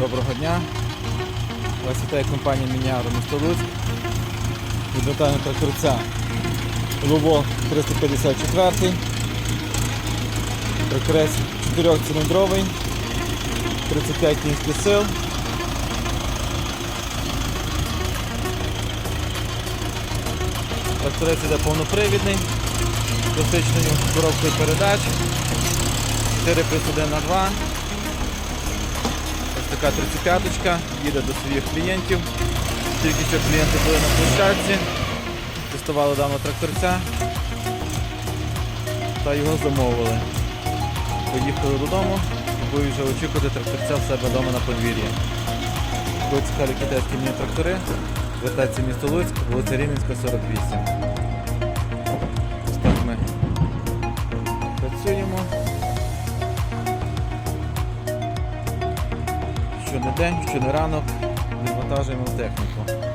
Доброго дня. Вас вітає компанія Мініару місто Луцьк. Відмотаємо тракторця Лово 354. Тракторець 4-циліндровий, 35 кінських сил. Тракторець іде повнопривідний, з класичною коробкою передач. 4 плюс 1 на 2. Така 35-ка, їде до своїх клієнтів. Тільки що клієнти були на площадці, тестували даного тракторця та його замовили. Поїхали додому і будуть вже очікувати тракторця в себе вдома на подвір'ї. Коли цікаві китайські міні-трактори, звертайтеся в місто Луцьк, вулиця Рівненська, 48. Ось так ми працюємо. Щонедень, ранок відвантажуємо техніку.